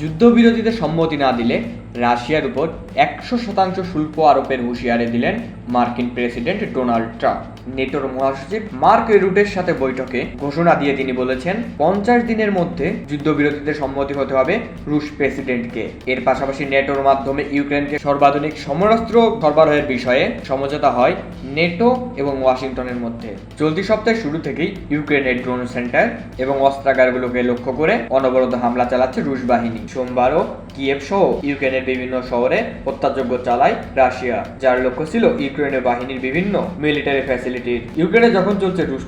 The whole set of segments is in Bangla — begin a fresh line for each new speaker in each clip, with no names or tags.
যুদ্ধবিরতিতে সম্মতি না দিলে রাশিয়ার উপর একশো শতাংশ শুল্ক আরোপের হুঁশিয়ারি দিলেন মার্কিন প্রেসিডেন্ট ডোনাল্ড ট্রাম্প। নেটোর মহাসচিব মার্ক রুটের সাথে বৈঠকে ঘোষণা দিয়ে তিনি বলেছেন, পঞ্চাশ দিনের মধ্যে যুদ্ধবিরতিতে সম্মতি হতে হবে রুশ প্রেসিডেন্টকে। এর পাশাপাশি নেটোর মাধ্যমে ইউক্রেনকে সর্বাধুনিক সমরাস্ত্র সরবরাহের বিষয়ে সমঝোতা হয় নেটো এবং ওয়াশিংটনের মধ্যে। চলতি সপ্তাহের শুরু থেকেই ইউক্রেনের ড্রোন সেন্টার এবং অস্ত্রাগারগুলোকে লক্ষ্য করে অনবরত হামলা চালাচ্ছে রুশ বাহিনী। সোমবারও কিয়েভ সহ ইউক্রেনের বিভিন্ন শহরে হত্যাযজ্ঞ চালায় রাশিয়া, যার লক্ষ্য ছিল ইউক্রেনের বাহিনীর বিভিন্ন মিলিটারি ফ্যাসিলিটির ইউক্রেনে যখন চলছে রুশ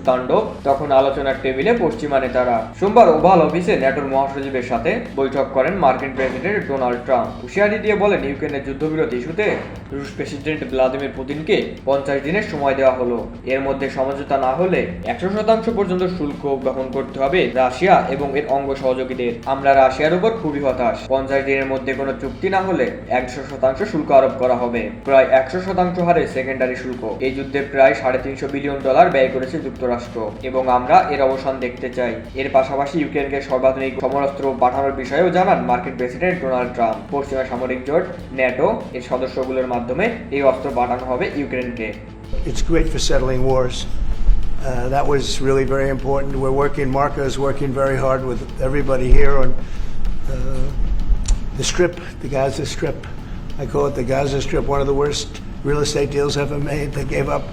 তখন আলোচনার টেবিলে পশ্চিমা নেতারা সোমবার ওভাল অফিসে ন্যাটোর মহাসচিবের সাথে বৈঠক করেন মার্কিন প্রেসিডেন্ট ডোনাল্ড ট্রাম্প। হুঁশিয়ারি দিয়ে বলেন, ইউক্রেনের যুদ্ধবিরতি ইস্যুতে রুশ প্রেসিডেন্ট ভ্লাদিমির পুতিনকে পঞ্চাশ দিনের সময় দেওয়া হলো। এর মধ্যে সমঝোতা না হলে একশো শতাংশ পর্যন্ত শুল্ক গ্রহণ করতে হবে রাশিয়া এবং এর অঙ্গ সহযোগীদের। আমরা রাশিয়ার উপর খুবই হতাশ। পঞ্চাশ দিনের মধ্যে কোনো চুক্তি না হলে একশো শতাংশ শুল্ক আরোপ করা হবে। প্রায় একশো শতাংশ হারে সেকেন্ডারি শুল্ক। এই যুদ্ধে প্রায় সাড়ে তিনশো বিলিয়ন ডলার ব্যয় করেছে যুক্তরাষ্ট্র এবং আমরা এর অবসান দেখতে চাই। এর পাশাপাশি ইউক্রেনকে সর্বাধুনিক সমরাস্ত্র পাঠানোর বিষয়েও জানান মার্কিন প্রেসিডেন্ট ডোনাল্ড ট্রাম্প। পশ্চিমা সামরিক জোট ন্যাটো এর সদস্যগুলোর মাধ্যমে এই অস্ত্র পাঠানো হবে ইউক্রেনকে।
It's great for settling wars. Uh, that was really very important. We're working, Marco is working very hard with everybody here on uh, the strip, the Gaza Strip. I call it the Gaza Strip, one of the worst real estate deals ever made. They gave up